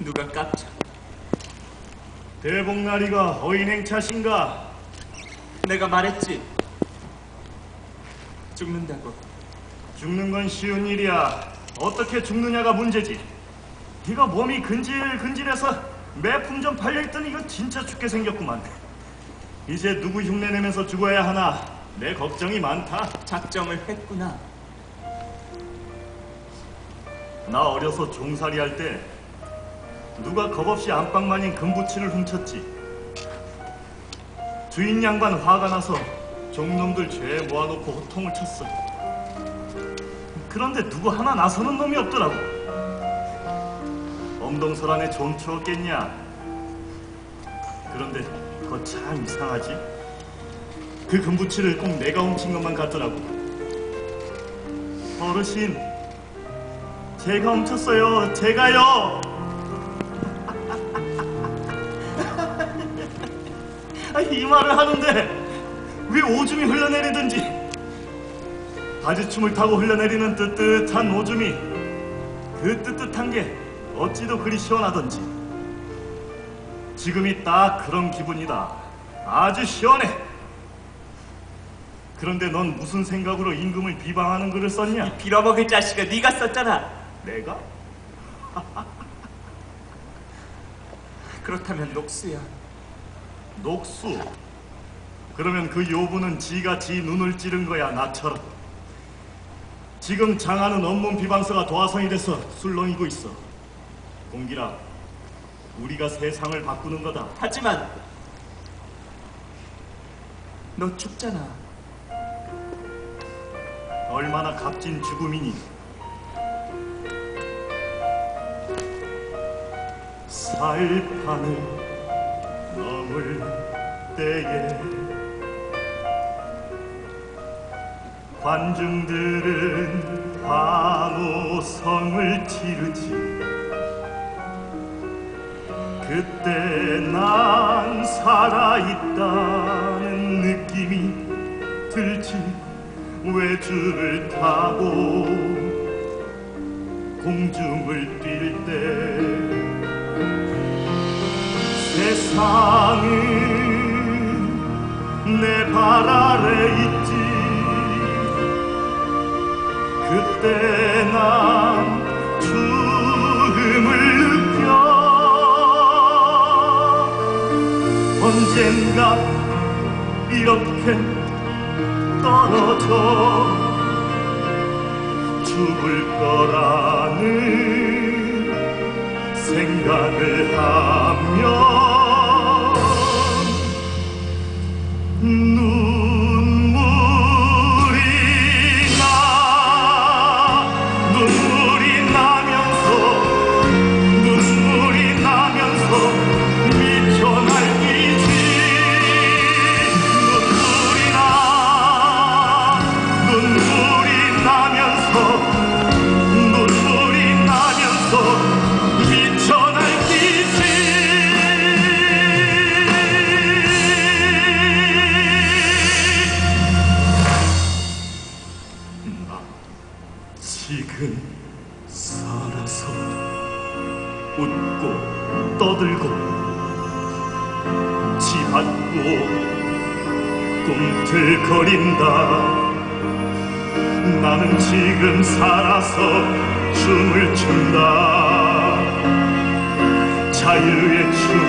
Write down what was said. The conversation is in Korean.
누가 깝쳐? 대복나리가 어인행차신가? 내가 말했지. 죽는다고. 죽는 건 쉬운 일이야. 어떻게 죽느냐가 문제지. 네가 몸이 근질근질해서 매품 좀 팔려있더니 이거 진짜 죽게 생겼구만. 이제 누구 흉내내면서 죽어야 하나 내 걱정이 많다. 작정을 했구나. 나 어려서 종살이 할때 누가 겁없이 안방마님 금부치를 훔쳤지. 주인 양반 화가 나서 종놈들 죄 모아놓고 호통을 쳤어. 그런데 누구 하나 나서는 놈이 없더라고. 엄동설안에 좀 추웠겠냐? 그런데 그거 참 이상하지? 그 금부치를 꼭 내가 훔친 것만 같더라고. 어르신, 제가 훔쳤어요. 제가요. 이 말을 하는데 왜 오줌이 흘러내리든지 바지춤을 타고 흘러내리는 뜨뜻한 오줌이 그 뜨뜻한 게 어찌도 그리 시원하던지 지금이 딱 그런 기분이다. 아주 시원해. 그런데 넌 무슨 생각으로 임금을 비방하는 글을 썼냐? 빌어먹을 자식아 네가 썼잖아. 내가? 그렇다면 녹수야. 녹수. 그러면 그 요부는 지가 지 눈을 찌른 거야 나처럼. 지금 장하는 원문 비방서가 도화선이 돼서 술렁이고 있어. 공기라, 우리가 세상을 바꾸는 거다. 하지만 너 죽잖아. 얼마나 값진 죽음이니. 살판을 넘을 때에 관중들은 환호성을 지르지. 그때 난 살아있다는 느낌이 들지. 외줄을 타고 공중을 뛸때 내 발 아래 있지. 그때 난 죽음을 느껴 언젠가 이렇게 떨어져 죽을 거라는 생각을 하면 지금 살아서 웃고 떠들고 치받고 꿈틀거린다. 나는 지금 살아서 춤을 춘다. 자유의 춤